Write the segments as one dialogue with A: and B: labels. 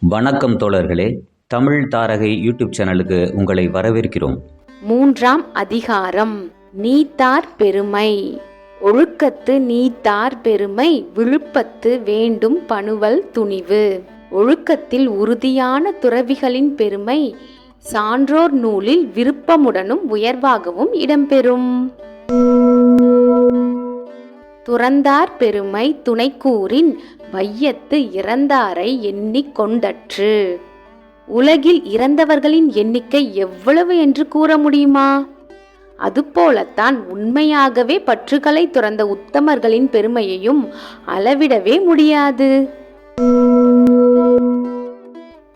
A: வணக்கம் தோழர்களே. தமிழ் தாரகை யூடியூப் சேனலுக்கு உங்களை வரவேற்கிறோம்.
B: மூன்றாம் அதிகாரம். நீத்தார் பெருமை. ஒழுக்கத்து நீத்தார் பெருமை விழுப்பத்து வேண்டும் பணுவல் துணிவு. ஒழுக்கத்தில் உறுதியான துறவிகளின் பெருமை சான்றோர் நூலில் விருப்பமுடனும் உயர்வாகவும் இடம்பெறும். துறந்தார் பெருமை துணைக்கூறின் வையத்து இறந்தாரை எண்ணிக் கொண்டற்று. உலகில் இறந்தவர்களின் எண்ணிக்கை எவ்வளவு என்று கூற முடியுமா? அதுபோலத்தான் உண்மையாகவே பற்றுகளை துறந்த உத்தமர்களின் பெருமையையும் அளவிடவே முடியாது.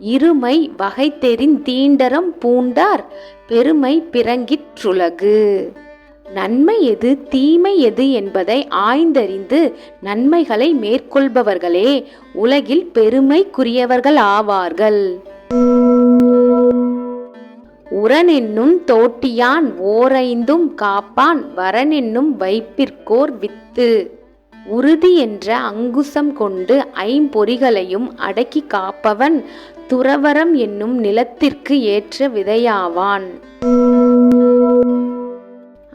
B: இருமை வகை தெரிந் தீண்டரம் பூண்டார் பெருமை பிறங்கிற்றுலகு நன்மை எது தீமை எது என்பதை ஆய்ந்தறிந்து நன்மைகளை மேற்கொள்பவர்களே உலகில் பெருமைக்குரியவர்கள் ஆவார்கள். உரனென்னும் தோட்டியான் ஓரைந்தும் காப்பான் வரனென்னும் வைப்பிற்கோர் வித்து. உறுதி என்ற அங்குசம் கொண்டு ஐம்பொறிகளையும் அடக்கி காப்பவன் துறவரம் என்னும் நிலத்திற்கு ஏற்ற விதையாவான்.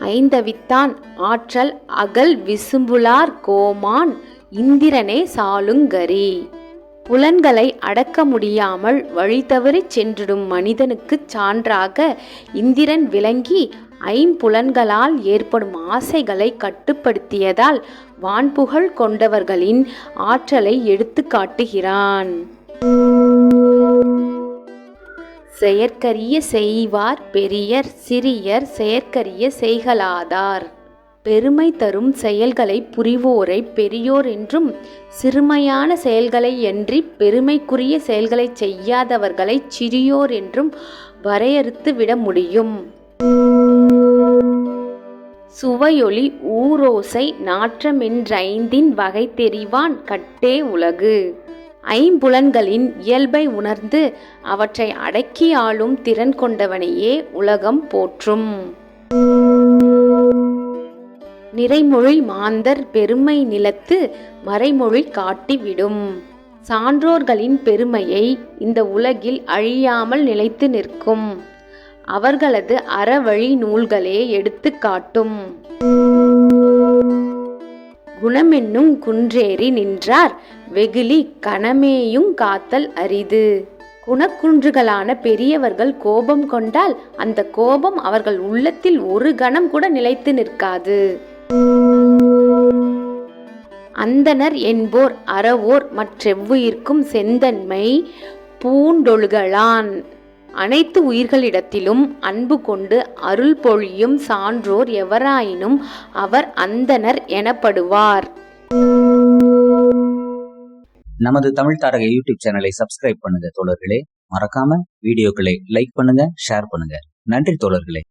B: ஐந்தவித்தான் ஆற்றல் அகல் விசும்புலார் கோமான் இந்திரனே சாலுங்கரி. புலன்களை அடக்க முடியாமல் வழி தவறிச் சென்றிடும் மனிதனுக்குச் சான்றாக இந்திரன் விளங்கி ஐம்புலன்களால் ஏற்படும் ஆசைகளை கட்டுப்படுத்தியதால் வான்புகழ் கொண்டவர்களின் ஆற்றலை எடுத்து காட்டுகிறான். செயற்கரிய செய்வார் பெரியர் சிறியர் செயற்கரிய செய்கலாதார் பெருமை தரும் செயல்களை புரிவோரை பெரியோர் என்றும் சிறுமையான செயல்களை என்றி பெருமைக்குரிய செயல்களை செய்யாதவர்களை சிறியோர் என்றும் வரையறுத்து விட முடியும். சுவையொளி ஊரோசை நாற்றமென்றைந்தின் வகை தெரிவான் கட்டே உலகு. ஐம்புலன்களின் இயல்பை உணர்ந்து அவற்றை அடக்கி ஆளும் திறன் கொண்டவனையே உலகம் போற்றும். நிறைமொழி மாந்தர் பெருமை நிலத்து மறைமொழி காட்டிவிடும். சான்றோர்களின் பெருமையை இந்த உலகில் அழியாமல் நிலைத்து நிற்கும். அவர்களது அறவழி நூல்களே எடுத்து காட்டும். குணமென்னும் குன்றேறி நின்றார். வெகுளி கணமேயும் காத்தல் அரிது. குணக்குன்றுகளான பெரியவர்கள் கோபம் கொண்டால் அந்த கோபம் அவர்கள் உள்ளத்தில் ஒரு கணம் கூட நிலைத்து நிற்காது. அந்தனர் என்போர் அறவோர் மற்றெவ்வுயிர்க்கும் செந்தன்மை பூண்டொழுகலான். அனைத்து உயிர்களிடத்திலும் அன்பு கொண்டு அருள் பொழியும் சான்றோர் எவராயினும் அவர் அந்தனர் எனப்படுவார்.
A: நமது தமிழ் தாரக யூடியூப் சேனலை சப்ஸ்கிரைப் பண்ணுங்க தோழர்களே. மறக்காம வீடியோக்களை லைக் பண்ணுங்க ஷேர் பண்ணுங்க. நன்றி தோழர்களே.